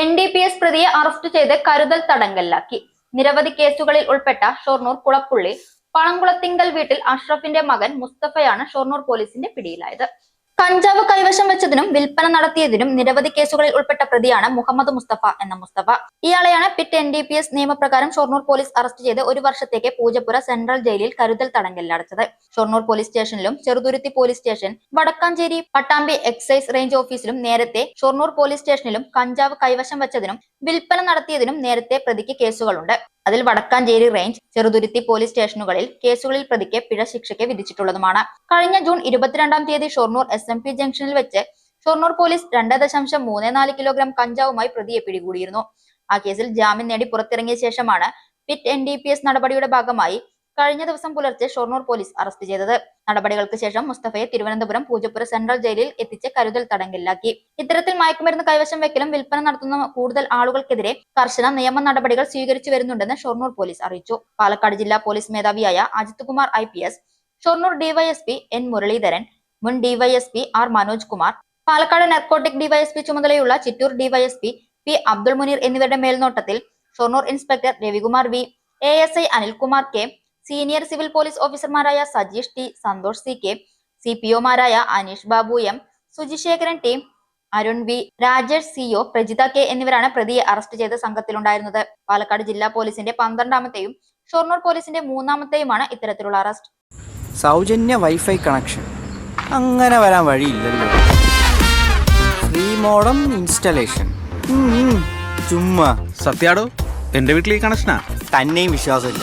N D P S പ്രതിയെ arrest ചെയ്ത് കരുതൽ തടങ്കലിലാക്കി. നിരവധി കേസുകളിൽ ഉൾപ്പെട്ട ഷൊർണൂർ കുളപ്പുള്ളി പളങ്കുളത്തിങ്കൽ വീട്ടിൽ അഷ്റഫിന്റെ മകൻ മുസ്തഫയാണ് ഷൊർണൂർ പോലീസിന്റെ പിടിയിലായത്. കഞ്ചാവ് കൈവശം വെച്ചതിനും വിൽപ്പന നടത്തിയതിനും നിരവധി കേസുകളിൽ ഉൾപ്പെട്ട പ്രതിയാണ് മുഹമ്മദ് മുസ്തഫ എന്ന Mustafa. ഇയാളെയാണ് PIT N D P S നിയമപ്രകാരം ഷൊർണൂർ പോലീസ് അറസ്റ്റ് ചെയ്ത് ഒരു വർഷത്തേക്ക് പൂജപ്പുര സെൻട്രൽ ജയിലിൽ കരുതൽ തടങ്കലിൽ അടച്ചത്. ഷൊർണൂർ പോലീസ് സ്റ്റേഷനിലും Cheruthuruthy police station Vadakkanchery Pattambi excise range ഓഫീസിലും നേരത്തെ ഷൊർണൂർ പോലീസ് സ്റ്റേഷനിലും കഞ്ചാവ് കൈവശം വെച്ചതിനും വിൽപ്പന നടത്തിയതിനും നേരത്തെ പ്രതിക്ക് കേസുകളുണ്ട്. അതിൽ വടക്കാഞ്ചേരി റേഞ്ച് ചെറുതുരുത്തി പോലീസ് സ്റ്റേഷനുകളിൽ കേസുകളിൽ പ്രതിക്ക് പിഴ ശിക്ഷയ്ക്ക് വിധിച്ചിട്ടുള്ളതുമാണ്. കഴിഞ്ഞ ജൂൺ ഇരുപത്തിരണ്ടാം തീയതി ഷൊർണൂർ എസ് എം പി ജംഗ്ഷനിൽ വെച്ച് ഷൊർണൂർ പോലീസ് രണ്ട് ദശാംശം മൂന്ന് നാല് കിലോഗ്രാം കഞ്ചാവുമായി പ്രതിയെ പിടികൂടിയിരുന്നു. ആ കേസിൽ ജാമ്യം നേടി പുറത്തിറങ്ങിയ ശേഷമാണ് PIT N D P S നടപടിയുടെ ഭാഗമായി കഴിഞ്ഞ ദിവസം പുലർച്ചെ ഷൊർണൂർ പോലീസ് അറസ്റ്റ് ചെയ്തത്. നടപടികൾക്ക് ശേഷം മുസ്തഫയെ തിരുവനന്തപുരം പൂജപ്പുര സെൻട്രൽ ജയിലിൽ എത്തിച്ച് കരുതൽ തടങ്കലിലാക്കി. ഇത്തരത്തിൽ മയക്കുമരുന്ന് കൈവശം വെക്കലും വിൽപ്പന നടത്തുന്ന കൂടുതൽ ആളുകൾക്കെതിരെ കർശന നിയമ നടപടികൾ സ്വീകരിച്ചു വരുന്നുണ്ടെന്ന് ഷൊർണൂർ പോലീസ് അറിയിച്ചു. പാലക്കാട് ജില്ലാ police മേധാവിയായ Ajith Kumar I P S. Shoranur DYSP N Muraleedharan മുൻ DYSP R Manoj Kumar Palakkad narcotic DYSP ചുമതലയുള്ള ചിറ്റൂർ ഡിവൈഎസ്പി പി അബ്ദുൾ മുനീർ എന്നിവരുടെ മേൽനോട്ടത്തിൽ Shoranur inspector Ravikumar V A S I Anilkumar K senior civil police ഓഫീസർമാരായ Sajeesh T Santhosh C K C P ഒമാരായ Aneesh Babu M Sujisekharan T Arun V Rajesh CO Prajitha K എന്നിവരാണ് പ്രതിയെ arrest ചെയ്ത സംഘത്തിലുണ്ടായിരുന്നത്. പാലക്കാട് ജില്ലാ പോലീസിന്റെ പന്ത്രണ്ടാമത്തെയും ഷൊർണൂർ പോലീസിന്റെ മൂന്നാമത്തെയുമാണ് ഇത്തരത്തിലുള്ള arrest. സൗജന്യ wifi connection. അങ്ങനെ വരാൻ വഴിയില്ലല്ലോ. Free modem installation. ചുമ്മാ. സത്യാടോ എന്റെ വീട്ടിൽ ഈ കണക്ഷനാ? തന്നെയും വിശ്വാസമില്ല.